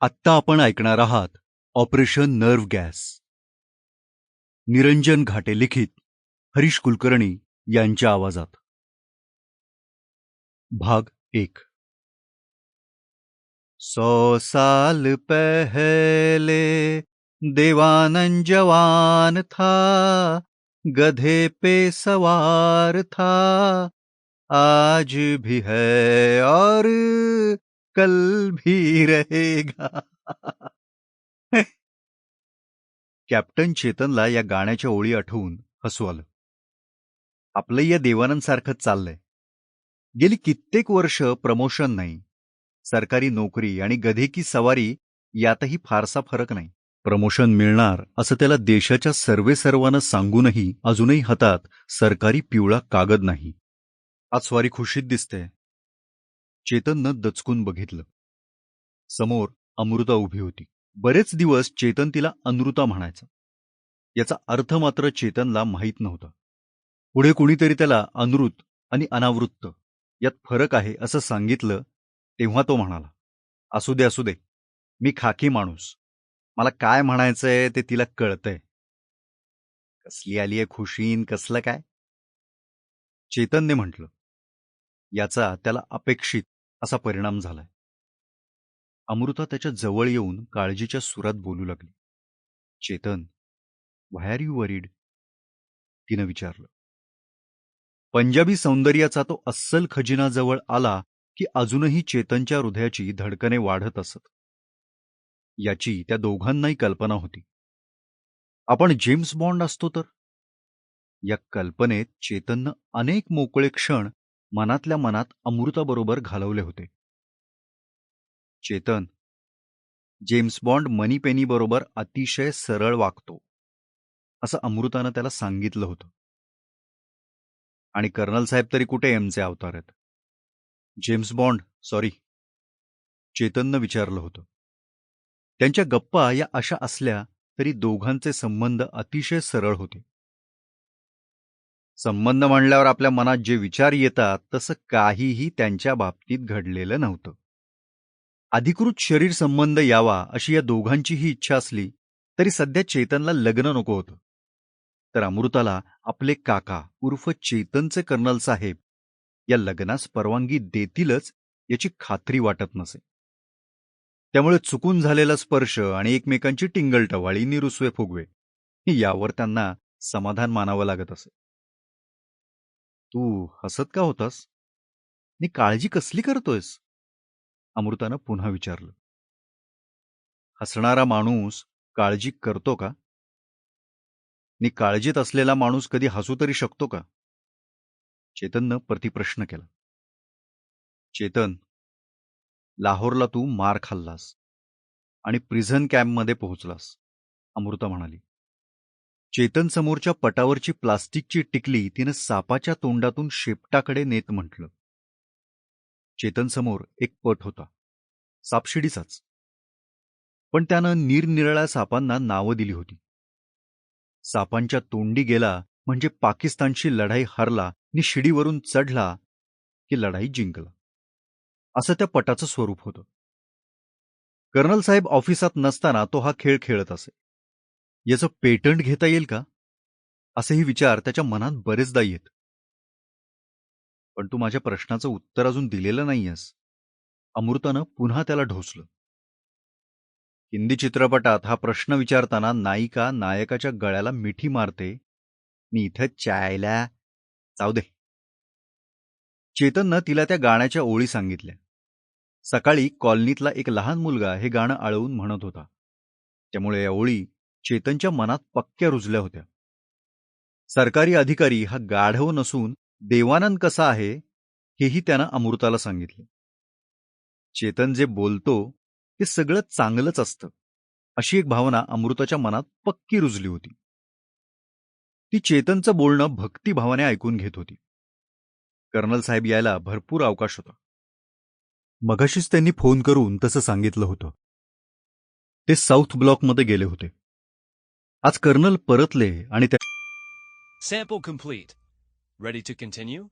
आत्ता आपण ऐकणार आहात operation nerve gas. Niranjan Ghate लिखित हरीश कुलकर्णी यांच्या आवाजात. भाग एक. सौ साल पहले देवानंद जवान था गधे पे सवार था आज भी है और कल भी रहेगा. कॅप्टन चेतनला या गाण्याच्या ओळी आठवून हसू आलं. आपलं या देवानंद सारखं चाललंय. गेली कित्येक वर्ष प्रमोशन नाही. सरकारी नोकरी आणि गधे की सवारी यातही फारसा फरक नाही. प्रमोशन मिळणार असं त्याला देशाच्या सर्वे सर्वांना सांगूनही अजूनही हातात सरकारी पिवळा कागद नाही. आज स्वारी खुशीत दिसते चेतननं दचकून बघितलं. समोर अमृता उभी होती. बरेच दिवस चेतन तिला अनृता म्हणायचा. याचा अर्थ मात्र चेतनला माहीत नव्हता. पुढे कुणीतरी त्याला अनृत आणि अनावृत्त यात फरक आहे असं सांगितलं तेव्हा तो म्हणाला असू दे असू दे. मी खाकी माणूस. मला काय म्हणायचंय ते तिला कळतंय. कसली आलीय खुशीन? कसलं काय? चेतनने म्हटलं याचा त्याला अपेक्षित असा परिणाम झालाय. अमृता त्याच्याजवळ येऊन काळजीच्या सुरात बोलू लागली. Chetan why are you worried तिनं विचारलं. पंजाबी सौंदर्याचा तो अस्सल खजिना जवळ आला की अजूनही चेतनच्या हृदयाची धडकने वाढत असत. याची त्या दोघांनाही कल्पना होती. आपण जेम्स बॉन्ड असतो तर? या कल्पनेत चेतननं अनेक मोकळे क्षण मनातल्या मनात अमृताबरोबर घालवले होते. Chetan James Bond Moneypenny बरोबर अतिशय सरळ वागतो असं अमृतानं त्याला सांगितलं होतं. आणि कर्नल साहेब तरी कुठे एमचे अवतार आहेत? जेम्स बॉन्ड सॉरी चेतननं विचारलं होतं. त्यांच्या गप्पा या अशा असल्या तरी दोघांचे संबंध अतिशय सरळ होते. संबंध म्हणल्यावर आपल्या मनात जे विचार येतात तसं काहीही त्यांच्या बाबतीत घडलेलं नव्हतं. अधिकृत शरीर संबंध यावा अशी या दोघांचीही इच्छा असली तरी सध्या चेतनला लग्न नको होतं. तर अमृताला आपले काका उर्फ चेतनचे कर्नल साहेब या लग्नास परवानगी देतीलच याची खात्री वाटत नसे. त्यामुळे चुकून झालेला स्पर्श आणि एकमेकांची टिंगलटवाळी निरुसवे फुगवे यावर त्यांना समाधान मानावं लागत असे. तू हसत का होतास? मी काळजी कसली करतोयस? अमृतानं पुन्हा विचारलं. हसणारा माणूस काळजी करतो का? नी काळजीत असलेला माणूस कधी हसू तरी शकतो का? चेतननं प्रतिप्रश्न केला. चेतन लाहोरला तू मार खाल्लास आणि प्रिझन कॅम्पमध्ये पोहोचलास अमृता म्हणाली. चेतन समोरच्या पटावरची प्लास्टिकची टिकली तिनं सापाच्या तोंडातून शेपटाकडे नेत म्हटलं. चेतन समोर एक पट होता. सापशिडीचाच. पण त्यानं निरनिराळ्या सापांना नावं दिली होती. सापांच्या तोंडी गेला म्हणजे पाकिस्तानशी लढाई हरला आणि शिडीवरून चढला की लढाई जिंकला. असं त्या पटाचं स्वरूप होतं. कर्नल साहेब ऑफिसात नसताना तो हा खेळ खेळत असे. याचं पेटंट घेता येईल का? असेही विचार त्याच्या मनात बरेचदा येत. पण तू माझ्या प्रश्नाचं उत्तर अजून दिलेलं नाहीयेस. अमृतानं पुन्हा त्याला ढोसलं. हिंदी चित्रपटात हा प्रश्न विचारताना नायिका नायकाच्या गळ्याला मिठी मारते. मी इथं चायला. जाऊ दे. चेतननं तिला त्या गाण्याच्या ओळी सांगितल्या. सकाळी कॉलनीतला एक लहान मुलगा हे गाणं आळवून म्हणत होता. त्यामुळे या ओळी चेतनच्या मनात पक्क्या रुजल्या होत्या. सरकारी अधिकारी हा गाढव नसून देवानंद कसा आहे हेही त्यानं अमृताला सांगितले. चेतन जे बोलतो ते सगळं चांगलंच असतं अशी एक भावना अमृताच्या मनात पक्की रुजली होती. ती चेतनचं बोलणं भक्तिभावाने ऐकून घेत होती. कर्नल साहेब यायला भरपूर अवकाश होता. मगाशीच त्यांनी फोन करून तसं सांगितलं होतं. ते साऊथ ब्लॉकमध्ये गेले होते. आज कर्नल परतले आणि त्या सेपो खुंफुईत रेडी टू कंटिन्यू